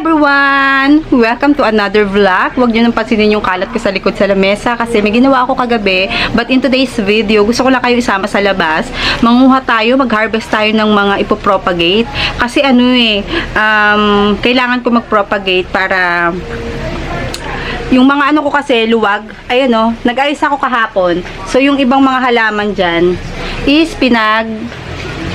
everyone! Welcome to another vlog. Huwag nyo nang pansinin yung kalat ko sa likod sa lamesa kasi may ginawa ako kagabi. But in today's video, gusto ko lang kayo isama sa labas. Manguha tayo, mag-harvest tayo ng mga ipopropagate. Kasi ano eh, um, kailangan ko mag-propagate para yung mga ano ko kasi luwag, ayan o, nag-ayos ako kahapon. So yung ibang mga halaman dyan is pinag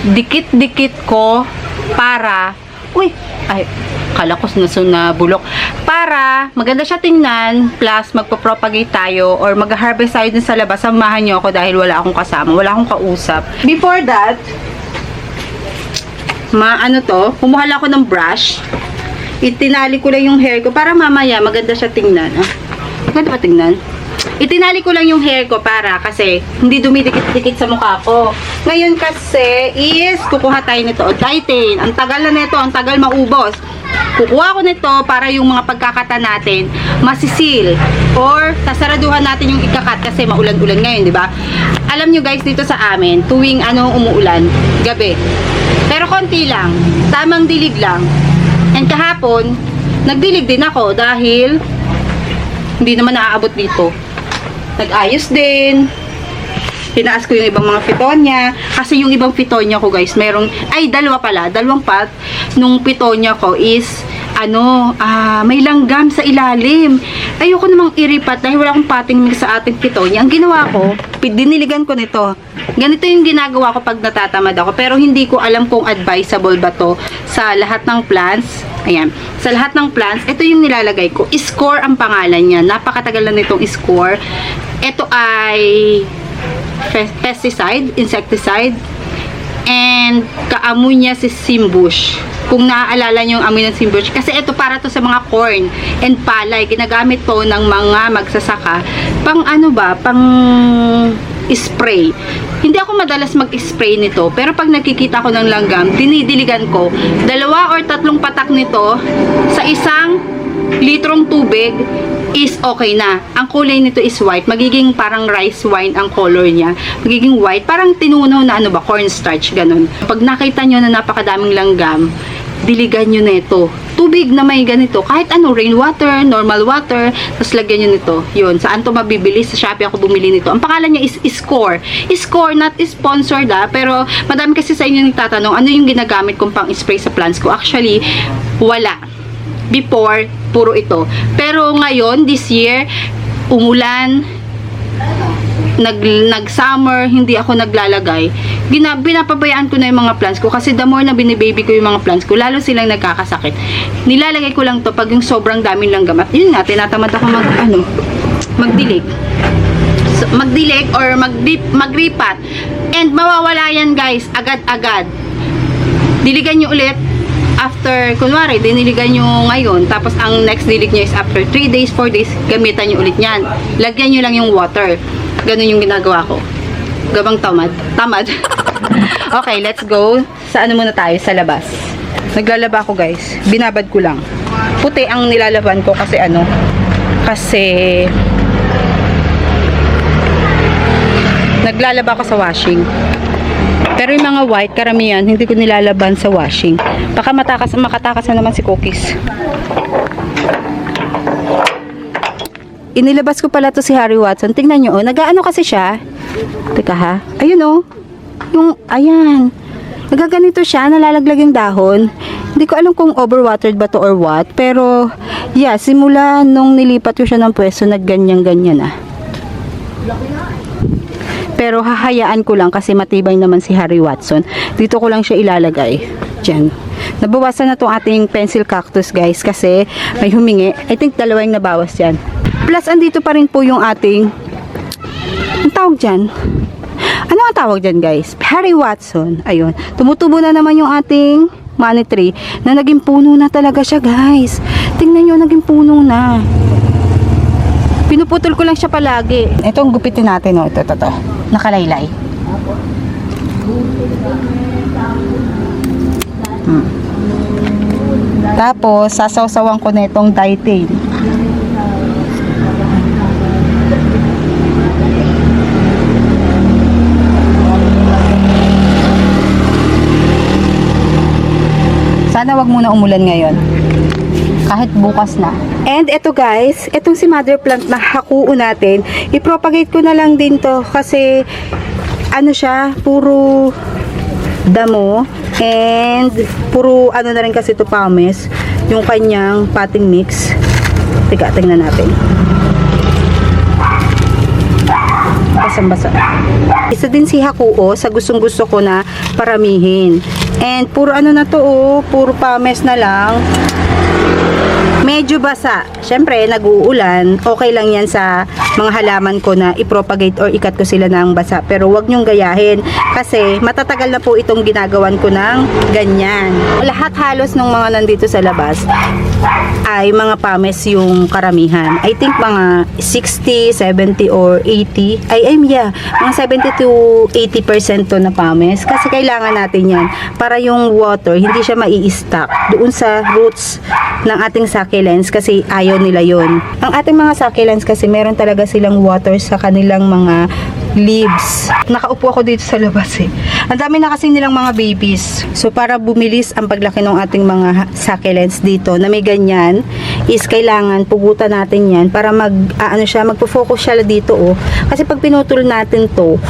dikit-dikit ko para, uy, ay, kala ko na, na bulok. Para maganda siya tingnan, plus magpo-propagate tayo or mag-harvest tayo dun sa labas. Samahan niyo ako dahil wala akong kasama, wala akong kausap. Before that, ma ano to, kumuha lang ako ng brush. Itinali ko lang yung hair ko para mamaya maganda siya tingnan. Ah, maganda ba tingnan? Itinali ko lang yung hair ko para kasi hindi dumidikit-dikit sa mukha ko. Ngayon kasi is kukuha tayo nito. O, Titan. Ang tagal na nito. Ang tagal maubos. Kukuha ko nito para yung mga pagkakata natin masisil. Or sasaraduhan natin yung ikakat kasi maulan-ulan ngayon, di ba? Alam nyo guys, dito sa amin, tuwing ano umuulan, gabi. Pero konti lang. Tamang dilig lang. And kahapon, nagdilig din ako dahil hindi naman naaabot dito. Nag-ayos din. Tinaas ko yung ibang mga pitonya. Kasi yung ibang pitonya ko guys, merong, ay dalawa pala, dalawang pot nung pitonya ko is, ano, ah, may langgam sa ilalim. Ayoko namang iripat dahil wala akong potting mix sa ating pitonya. Ang ginawa ko, diniligan ko nito. Ganito yung ginagawa ko pag natatamad ako. Pero hindi ko alam kung advisable ba to sa lahat ng plants. Ayan. Sa lahat ng plants, ito yung nilalagay ko. Score ang pangalan niya. Napakatagal na nitong score. Ito ay pesticide, insecticide, and kaamoy niya si Simbush. Kung naaalala niyo yung amoy ng Simbush, kasi ito para to sa mga corn and palay, ginagamit to ng mga magsasaka pang ano ba, pang spray. Hindi ako madalas mag-spray nito, pero pag nakikita ko ng langgam, dinidiligan ko dalawa or tatlong patak nito sa isang litrong tubig is okay na. Ang kulay nito is white. Magiging parang rice wine ang color niya. Magiging white. Parang tinunaw na ano ba, cornstarch, ganun. Pag nakita nyo na napakadaming langgam, diligan nyo na ito. Tubig na may ganito. Kahit ano, rainwater, normal water, tapos lagyan nyo nito. Yun, saan to mabibili? Sa Shopee ako bumili nito. Ang pangalan niya is Score. Score, not sponsored ah, pero madami kasi sa inyo nagtatanong, ano yung ginagamit kong pang spray sa plants ko? Actually, wala before, puro ito. Pero ngayon, this year, umulan, nag, nag-summer, hindi ako naglalagay. Gina, pinapabayaan ko na yung mga plants ko kasi the more na binibaby ko yung mga plants ko, lalo silang nagkakasakit. Nilalagay ko lang to pag yung sobrang daming langgam. At yun nga, tinatamad ako mag, ano, magdilig. So, magdilig or mag, magripat. And mawawala yan guys, agad-agad. Diligan nyo ulit after, kunwari, diniligan nyo ngayon, tapos ang next dilig nyo is after 3 days, 4 days, gamitan nyo ulit yan. Lagyan nyo lang yung water. Ganun yung ginagawa ko. Gabang tamad. Tamad. okay, let's go. Sa ano muna tayo? Sa labas. Naglalaba ako guys. Binabad ko lang. Puti ang nilalaban ko kasi ano, kasi naglalaba ako sa washing. Pero yung mga white, karamihan, hindi ko nilalaban sa washing. Baka matakas, makatakas na naman si Cookies. Inilabas ko pala to si Harry Watson. Tingnan nyo, oh. Nagaano kasi siya. Teka ha. Ayun oh. Yung, ayan. Nagaganito siya, nalalaglag yung dahon. Hindi ko alam kung overwatered ba to or what. Pero, yeah, simula nung nilipat ko siya ng pwesto, nagganyan-ganyan ah. Pero hahayaan ko lang kasi matibay naman si Harry Watson. Dito ko lang siya ilalagay. Diyan. Nabawasan na tong ating pencil cactus guys kasi may humingi. I think dalawa nabawas yan. Plus andito pa rin po yung ating ang tawag dyan? Ano ang tawag dyan guys? Harry Watson. Ayun. Tumutubo na naman yung ating money tree na naging puno na talaga siya guys. Tingnan nyo, naging puno na. Pinuputol ko lang siya palagi. Ito gupitin natin, oh. Ito, ito, ito. Nakalaylay. Hmm. Tapos, sasawsawan ko na itong dietail. Sana wag muna umulan ngayon. Kahit bukas na. And ito guys, itong si mother plant na hakuo natin, i-propagate ko na lang din to kasi ano siya, puro damo and puro ano na rin kasi to pames yung kanyang potting mix. Teka, tingnan natin. basang-basa. Isa din si Hakuo sa gustong gusto ko na paramihin. And puro ano na to oh, puro pames na lang. Medyo basa. Siyempre, nag-uulan. Okay lang yan sa mga halaman ko na i-propagate or ikat ko sila ng basa. Pero wag nyong gayahin kasi matatagal na po itong ginagawan ko ng ganyan. Lahat halos ng mga nandito sa labas ay mga pames yung karamihan. I think mga 60, 70 or 80. Ay, ay yeah, mga 70 to 80% to na pames. Kasi kailangan natin yan para yung water hindi siya mai-stack doon sa roots ng ating succulents kasi ayaw nila yon. Ang ating mga succulents kasi meron talaga silang water sa kanilang mga leaves. Nakaupo ako dito sa labas eh. Ang dami na kasi nilang mga babies. So para bumilis ang paglaki ng ating mga succulents dito na may ganyan is kailangan pugutan natin yan para mag ah, ano siya magpo-focus siya dito oh. Kasi pag pinutol natin to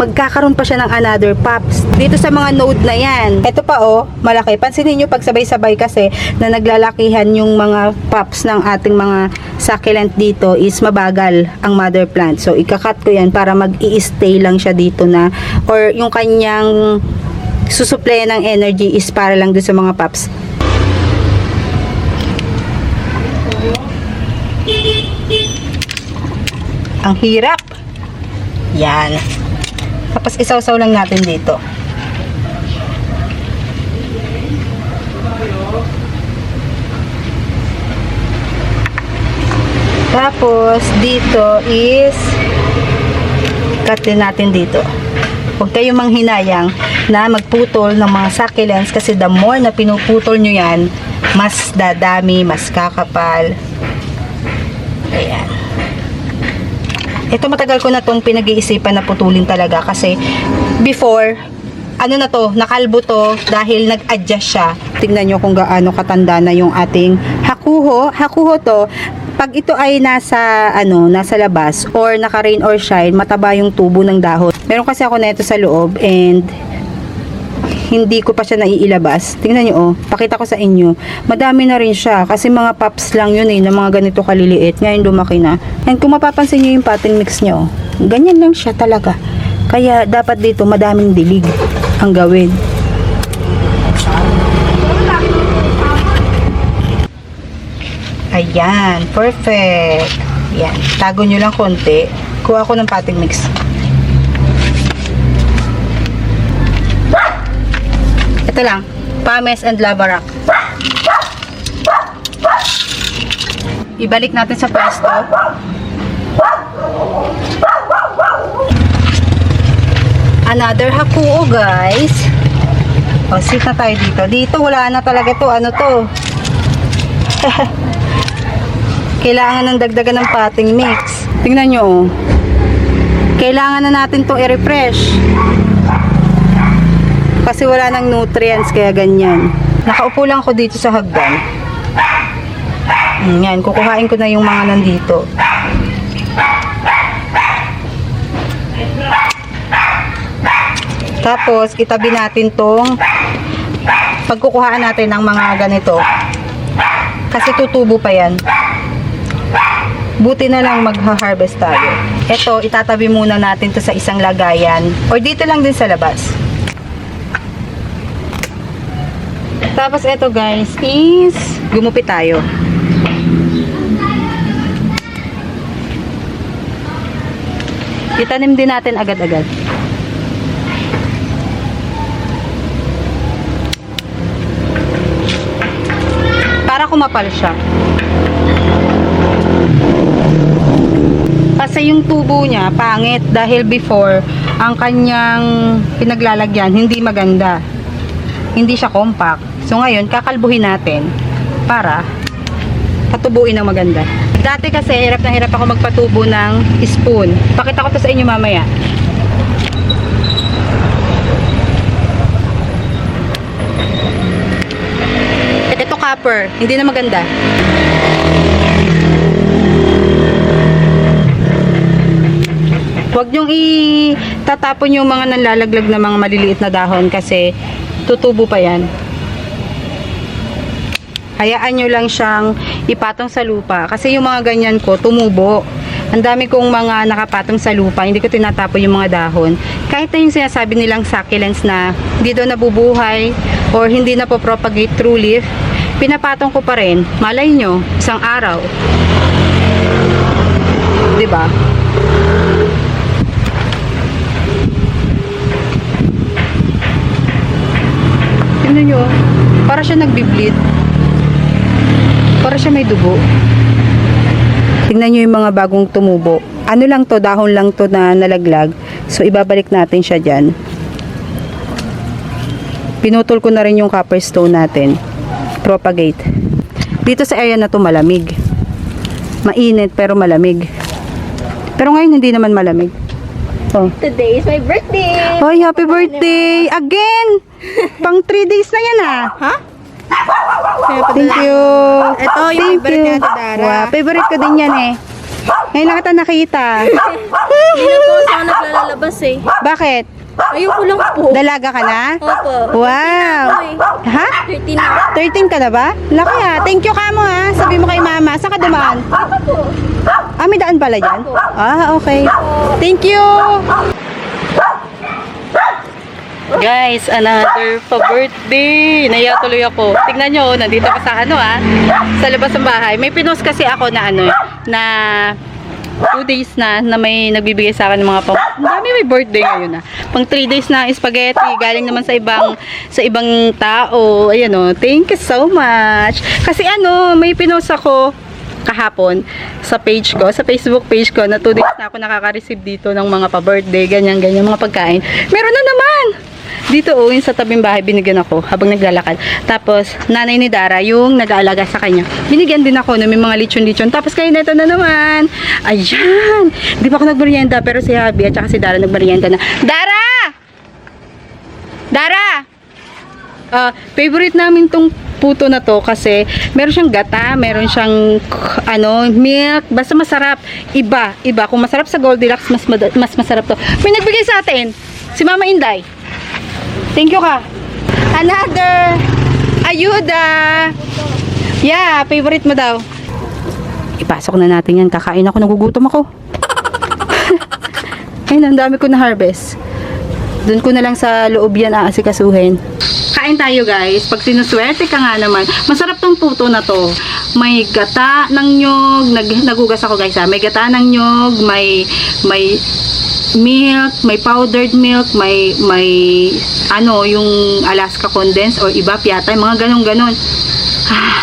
magkakaroon pa siya ng another pops dito sa mga node na yan. Ito pa oh, malaki. Pansinin nyo pag sabay-sabay kasi na naglalakihan yung mga pops ng ating mga succulent dito is mabagal ang mother plant. So, ikakat ko yan para mag stay lang siya dito na or yung kanyang susupply ng energy is para lang doon sa mga pops. Ang hirap. Yan. Tapos isawsaw lang natin dito. Tapos dito is cut din natin dito. Huwag kayong manghinayang na magputol ng mga succulents kasi the more na pinuputol nyo yan, mas dadami, mas kakapal. Ayan. Ito matagal ko na tong pinag-iisipan na putulin talaga kasi before ano na to, nakalbo to dahil nag-adjust siya. Tingnan nyo kung gaano katanda na yung ating hakuho. Hakuho to, pag ito ay nasa ano, nasa labas or naka rain or shine, mataba yung tubo ng dahon. Meron kasi ako na ito sa loob and hindi ko pa siya naiilabas. Tingnan nyo, oh. Pakita ko sa inyo. Madami na rin siya. Kasi mga pops lang yun eh, na mga ganito kaliliit. Ngayon lumaki na. And kung mapapansin nyo yung potting mix nyo, ganyan lang siya talaga. Kaya dapat dito madaming dilig ang gawin. Ayan, perfect. Yan, tago nyo lang konti. Kuha ko ng potting mix. Ito lang. Pames and lava rock. Ibalik natin sa pwesto. Another hakuo, guys. O, sit na tayo dito. Dito, wala na talaga to. Ano to? Kailangan ng dagdagan ng potting mix. Tingnan nyo, oh. Kailangan na natin to i-refresh. Kasi wala nang nutrients kaya ganyan. Nakaupo lang ako dito sa hagdan. Yan, kukuhain ko na yung mga nandito. Tapos, itabi natin tong pagkukuhaan natin ng mga ganito. Kasi tutubo pa yan. Buti na lang magha-harvest tayo. Ito, itatabi muna natin to sa isang lagayan. Or dito lang din sa labas. Tapos ito guys is gumupit tayo. Itanim din natin agad-agad. Para kumapal siya. Kasi yung tubo niya pangit dahil before ang kanyang pinaglalagyan hindi maganda hindi siya compact. So ngayon, kakalbuhin natin para patubuin ng maganda. Dati kasi, hirap na hirap ako magpatubo ng spoon. Pakita ko to sa inyo mamaya. Ito copper. Hindi na maganda. Huwag niyong itatapon yung mga nanlalaglag na mga maliliit na dahon kasi tutubo pa yan. Hayaan nyo lang siyang ipatong sa lupa. Kasi yung mga ganyan ko, tumubo. Ang dami kong mga nakapatong sa lupa, hindi ko tinatapon yung mga dahon. Kahit na yung sinasabi nilang succulents na hindi daw nabubuhay or hindi na propagate through leaf, pinapatong ko pa rin. Malay nyo, isang araw. ba? Tingnan nyo, para siya nagbibleed. Para siya may dugo. Tingnan nyo yung mga bagong tumubo. Ano lang to, dahon lang to na nalaglag. So, ibabalik natin siya dyan. Pinutol ko na rin yung copper stone natin. Propagate. Dito sa area na to malamig. Mainit pero malamig. Pero ngayon hindi naman malamig. Oh. Today is my birthday! Hoy, happy birthday! Again! Pang 3 days na yan ah. Ha? Thank you. Ito, yung Thank favorite you. ni Ate Dara. Wow, favorite ko din yan eh. Ngayon lang kita nakita. Hindi na po ako naglalabas eh. Bakit? Ayoko lang po. Dalaga ka na? Opo. Wow. Ha? 13 na. 13 ka na ba? Laki ha. Thank you ka mo ha. Sabi mo kay mama. Saan ka dumaan? Ako po. Ah, may daan pala dyan? Ah, okay. Thank you. Guys, another pa-birthday. Naiya tuloy ako. Tingnan nyo, nandito pa sa ano ah. Sa labas ng bahay. May pinost kasi ako na ano, na two days na na may nagbibigay sa akin ng mga pang ang dami may birthday ngayon na pang three days na spaghetti galing naman sa ibang sa ibang tao ayan o thank you so much kasi ano may pinost ako kahapon sa page ko, sa Facebook page ko na 2 days na ako nakaka-receive dito ng mga pa-birthday, ganyan, ganyan, mga pagkain. Meron na naman! Dito oh, yung sa tabing bahay, binigyan ako habang naglalakad. Tapos, nanay ni Dara, yung nag-aalaga sa kanya. Binigyan din ako may mga lechon-lechon. Tapos, kayo na ito na naman. Ayan! Di pa ako nagmerienda, pero si Habi at saka si Dara nagmerienda na. Dara! Dara! Ah, favorite namin tong puto na to kasi meron siyang gata, meron siyang ano, milk, basta masarap. Iba, iba. Kung masarap sa Goldilocks, mas mas masarap to. May nagbigay sa atin, si Mama Inday. Thank you ka. Another ayuda. Yeah, favorite mo daw. Ipasok na natin yan. Kakain ako, nagugutom ako. Ayun, ang dami ko na harvest. Doon ko na lang sa loob yan aasikasuhin. Kain tayo guys. Pag sinuswerte ka nga naman, masarap tong puto na to. May gata ng nyog, nag, nagugas ako guys ha. May gata ng nyog, may may milk, may powdered milk, may may ano, yung Alaska condensed or iba piyata, mga ganun ganon. Ah.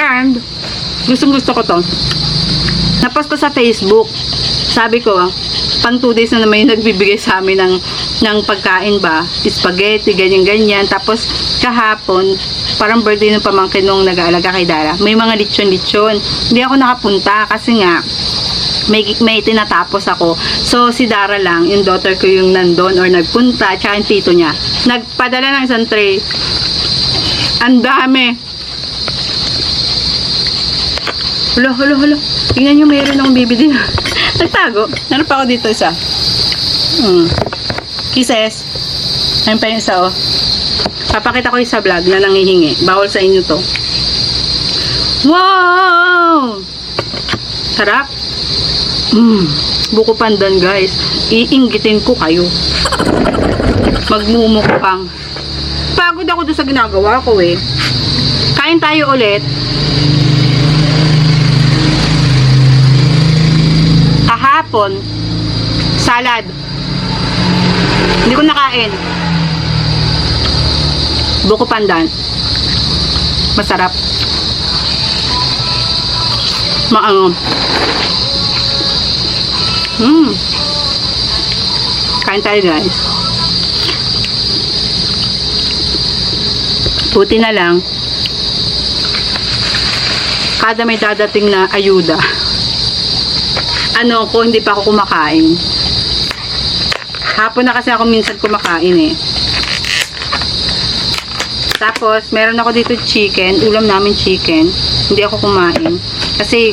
And gustong gusto ko to. Napost ko sa Facebook. Sabi ko, pang 2 days na naman yung nagbibigay sa amin ng, ng pagkain ba, spaghetti, ganyan-ganyan. Tapos, kahapon, parang birthday ng pamangkin nung nag-aalaga kay Dara. May mga lechon-lechon. Hindi ako nakapunta kasi nga, may, may tinatapos ako. So, si Dara lang, yung daughter ko yung nandun or nagpunta, tsaka yung tito niya. Nagpadala ng isang tray. Ang dami. Hulo, hulo, hulo. Tingnan nyo, mayroon akong bibili. Nagtago. Meron pa ako dito isa. Hmm. Kisses. Ayun pa yung isa, oh. Papakita ko yung sa vlog na nangihingi. Bawal sa inyo to. Wow! Sarap. Mm. Buko pandan, guys. Iinggitin ko kayo. Magmumukbang. Pagod ako doon sa ginagawa ko, eh. Kain tayo ulit. kahapon, salad. Hindi ko nakain. Buko pandan. Masarap. Maano. Hmm. Kain tayo guys. Buti na lang. Kada may dadating na ayuda ano ko, hindi pa ako kumakain. Hapon na kasi ako minsan kumakain eh. Tapos, meron ako dito chicken. Ulam namin chicken. Hindi ako kumain. Kasi,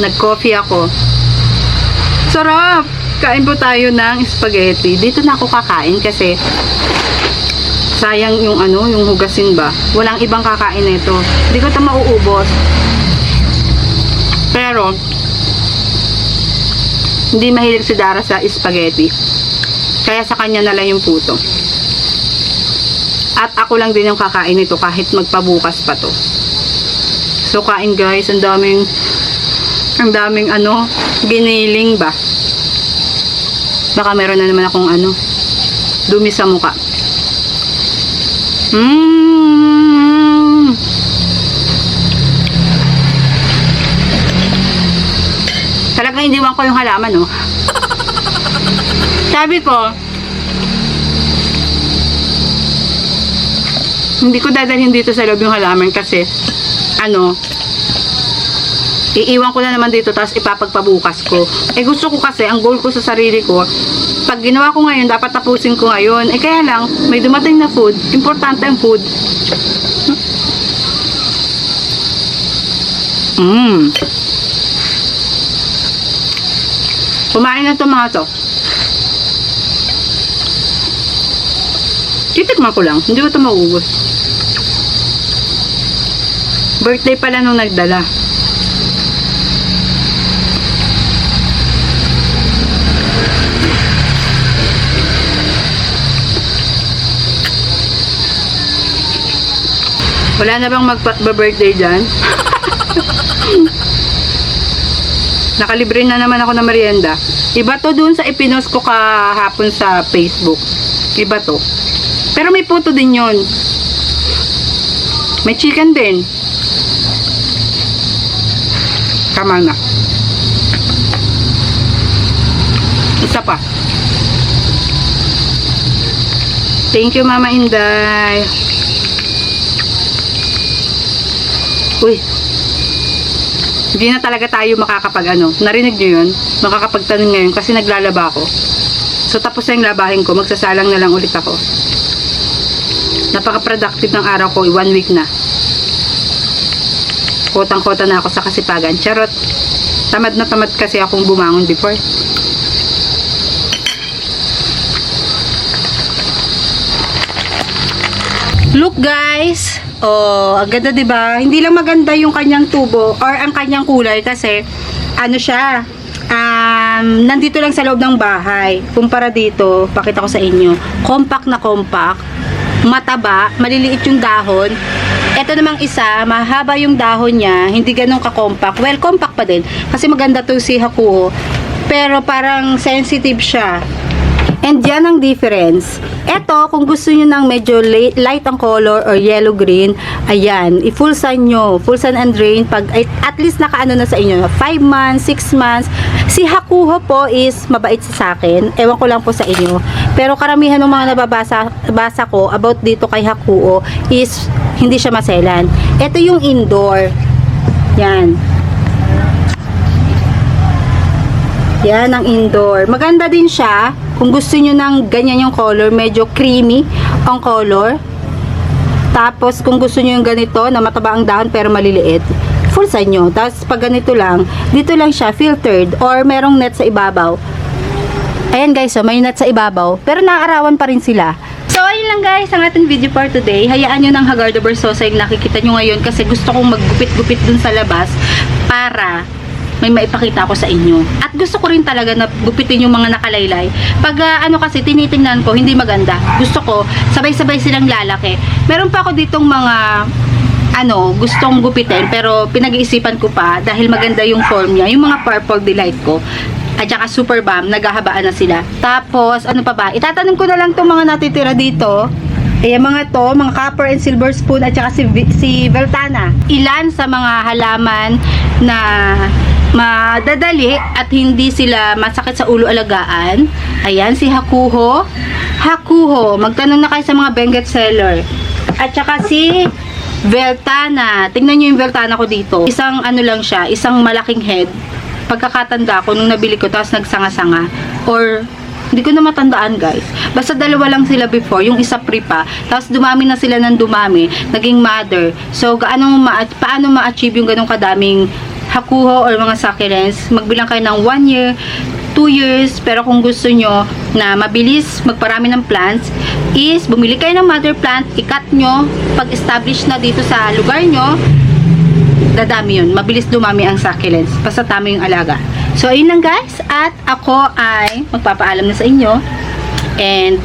nag-coffee ako. Sarap! Kain po tayo ng spaghetti. Dito na ako kakain kasi sayang yung ano, yung hugasin ba. Walang ibang kakain nito. Hindi ko ito mauubos. Pero, hindi mahilig si Dara sa spaghetti. Kaya sa kanya na lang yung puto. At ako lang din yung kakain nito kahit magpabukas pa to. So kain guys, ang daming ang daming ano, giniling ba? Baka meron na naman akong ano, dumi sa muka. Mmm! Talagang iniwan ko yung halaman, no? Sabi ko, hindi ko dadalhin dito sa loob yung halaman kasi, ano, iiwan ko na naman dito tapos ipapagpabukas ko. Eh gusto ko kasi, ang goal ko sa sarili ko, pag ginawa ko ngayon, dapat tapusin ko ngayon. Eh kaya lang, may dumating na food. Importante ang food. Mmm. Kumain na to mga to. Titikman ko lang. Hindi ko ito maubos. Birthday pala nung nagdala. Wala na bang mag-birthday dyan? Nakalibre na naman ako ng merienda. Iba to dun sa ipinost ko kahapon sa Facebook. Iba to. Pero may puto din yon. May chicken din. Tama na. Isa pa. Thank you, Mama Inday. Uy, hindi na talaga tayo makakapag ano. Narinig nyo yun? Makakapagtanong ngayon kasi naglalaba ako. So tapos na yung labahin ko, magsasalang na lang ulit ako. Napaka-productive ng araw ko, one week na. Kotang-kota na ako sa kasipagan. Charot. Tamad na tamad kasi akong bumangon before. Look guys! Oh, ang ganda 'di ba? Hindi lang maganda yung kanyang tubo or ang kanyang kulay kasi ano siya? Um, nandito lang sa loob ng bahay. Kumpara dito, pakita ko sa inyo. Compact na compact. Mataba, maliliit yung dahon. Ito namang isa, mahaba yung dahon niya, hindi ganun ka-compact. Well, compact pa din kasi maganda to si Hakuo. Pero parang sensitive siya. And yan ang difference. Ito, kung gusto nyo ng medyo light, light ang color or yellow-green, ayan, i-full sun nyo. Full sun and rain. Pag, at least nakaano na sa inyo, 5 months, 6 months. Si Hakuho po is mabait sa akin. Ewan ko lang po sa inyo. Pero karamihan ng mga nababasa basa ko about dito kay Hakuo is hindi siya maselan. Ito yung indoor. Yan. Yan ang indoor. Maganda din siya. Kung gusto nyo ng ganyan yung color, medyo creamy ang color. Tapos kung gusto nyo yung ganito na mataba ang dahon pero maliliit, full sa nyo. Tapos pag ganito lang, dito lang siya filtered or merong net sa ibabaw. Ayan guys, so may net sa ibabaw, pero naaarawan pa rin sila. So, ayun lang guys, ang ating video for today. Hayaan nyo ng Hagardo Versosa yung nakikita nyo ngayon kasi gusto kong maggupit-gupit dun sa labas para may maipakita ko sa inyo. At gusto ko rin talaga na gupitin yung mga nakalaylay. Pag ah, ano kasi tinitingnan ko, hindi maganda. Gusto ko, sabay-sabay silang lalaki. Meron pa ako ditong mga ano, gustong gupitin pero pinag-iisipan ko pa dahil maganda yung form niya, yung mga purple delight ko. At saka super bomb, naghahabaan na sila. Tapos, ano pa ba? Itatanong ko na lang itong mga natitira dito. Ayan mga to, mga copper and silver spoon at saka si, si Veltana. Ilan sa mga halaman na madadali at hindi sila masakit sa ulo alagaan. Ayan, si Hakuho. Hakuho, magtanong na kayo sa mga Benguet seller. At saka si Veltana. Tingnan nyo yung Veltana ko dito. Isang ano lang siya, isang malaking head. Pagkakatanda ko nung nabili ko, tapos nagsanga-sanga. Or Hindi ko na matandaan guys. Basta dalawa lang sila before, yung isa pre pa. Tapos dumami na sila ng dumami, naging mother. So gaano ma paano ma-achieve yung ganong kadaming hakuho or mga succulents? Magbilang kayo ng 1 year, 2 years, pero kung gusto nyo na mabilis magparami ng plants, is bumili kayo ng mother plant, ikat nyo, pag-establish na dito sa lugar nyo, dadami yun. Mabilis dumami ang succulents. Basta tama yung alaga. So, ayun lang guys. At ako ay magpapaalam na sa inyo. And,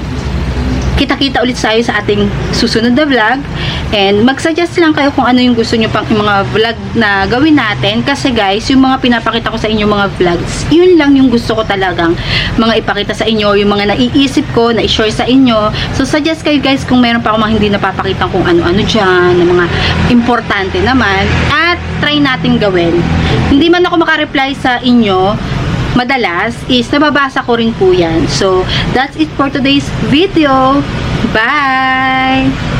kita-kita ulit tayo sa ating susunod na vlog. And, mag-suggest lang kayo kung ano yung gusto nyo pang mga vlog na gawin natin. Kasi guys, yung mga pinapakita ko sa inyo mga vlogs, yun lang yung gusto ko talagang mga ipakita sa inyo, yung mga naiisip ko, na i-share sa inyo. So, suggest kayo guys kung meron pa akong mga hindi napapakita kung ano-ano dyan, na mga importante naman. At, try natin gawin. Hindi man ako makareply sa inyo, madalas is nababasa ko rin po yan. So, that's it for today's video. Bye!